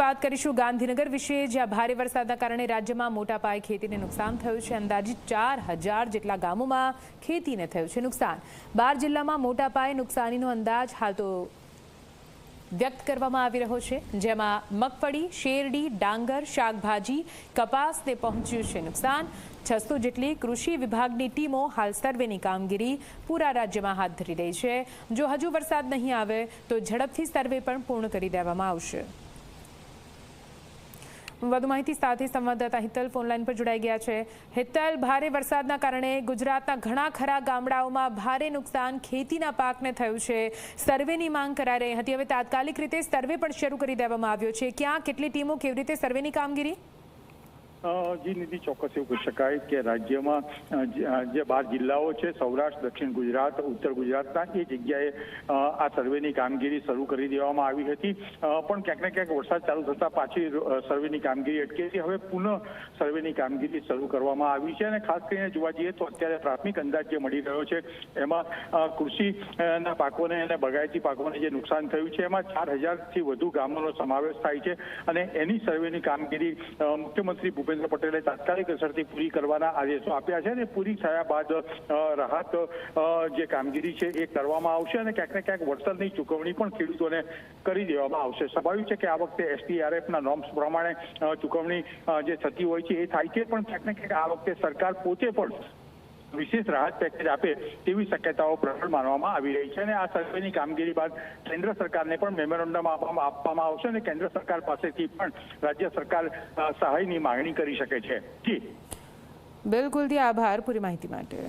વાત કરીશું ગાંધીનગર વિશે, જ્યાં ભારે વરસાદના કારણે રાજ્યમાં મોટા પાયે ખેતીને નુકસાન થયું છે. અંદાજિત ચાર હજાર જેટલા ગામોમાં ખેતીને થયું છે નુકસાન. બાર જિલ્લામાં મોટા પાયે નુકસાનીનો અંદાજ હાલ તો વ્યક્ત કરવામાં આવી રહ્યો છે. જેમાં મગફળી, શેરડી, ડાંગર, શાકભાજી કપાસને પહોંચ્યું છે નુકસાન. છસો જેટલી કૃષિ વિભાગની ટીમો હાલ સર્વેની કામગીરી પૂરા રાજ્યમાં હાથ ધરી રહી છે. જો હજુ વરસાદ નહીં આવે, તો ઝડપથી સર્વે પણ પૂર્ણ કરી દેવામાં આવશે. વધુ માહિતી સાથે સંવાદદાતા હિતલ ફોનલાઈન પર જોડાઈ ગયા છે. હિતલ, ભારે વરસાદના કારણે ગુજરાતના ઘણા ખરા ગામડાઓમાં ભારે નુકસાન ખેતીના પાકને થયું છે. સર્વેની માંગ કરાઈ રહી હતી. હવે તાત્કાલિક રીતે સર્વે પણ શરૂ કરી દેવામાં આવ્યો છે. ક્યાં કેટલી ટીમો કેવી રીતે સર્વેની કામગીરી? જી નિધિ ચોક્કસ એવું કહી શકાય કે રાજ્યમાં જે- બાર જિલ્લાઓ છે, સૌરાષ્ટ્ર, દક્ષિણ ગુજરાત, ઉત્તર ગુજરાતના, એ જગ્યાએ આ સર્વેની કામગીરી શરૂ કરી દેવામાં આવી હતી. પણ ક્યાંક ને ક્યાંક વરસાદ ચાલુ થતા પાછી સર્વેની કામગીરી અટકી હતી. હવે પુનઃ સર્વેની કામગીરી શરૂ કરવામાં આવી છે અને ખાસ કરીને જોવા જઈએ તો અત્યારે પ્રાથમિક અંદાજ જે મળી રહ્યો છે, એમાં કૃષિના પાકોને અને બગાયતી પાકોને જે નુકસાન થયું છે, એમાં ચાર હજારથી વધુ ગામોનો સમાવેશ થાય છે અને એની સર્વેની કામગીરી મુખ્યમંત્રી ભૂપેન્દ્ર પટેલે તાત્કાલિક અસરથી પૂરી કરવાના આદેશો આપ્યા છે અને પૂરી થયા બાદ રાહત જે કામગીરી છે એ કરવામાં આવશે અને ક્યાંક ને ક્યાંક વળતરની ચૂકવણી પણ ખેડૂતોને કરી દેવામાં આવશે. સ્વાભાવિક છે કે આ વખતે એસટીઆરએફના નોર્મ્સ પ્રમાણે ચૂકવણી જે થતી હોય છે એ થાય છે, પણ ક્યાંક ને ક્યાંક આ વખતે સરકાર પોતે પણ વિશેષ રાહત પેકેજ આપે તેવી શક્યતાઓ પ્રબળ માનવામાં આવી રહી છે અને આ સર્વેની કામગીરી બાદ કેન્દ્ર સરકારને પણ મેમોરેન્ડમ આપવામાં આવશે અને કેન્દ્ર સરકાર પાસેથી પણ રાજ્ય સરકાર સહાયની માંગણી કરી શકે છે. જી. બિલકુલથી આભાર પૂરી માહિતી માટે.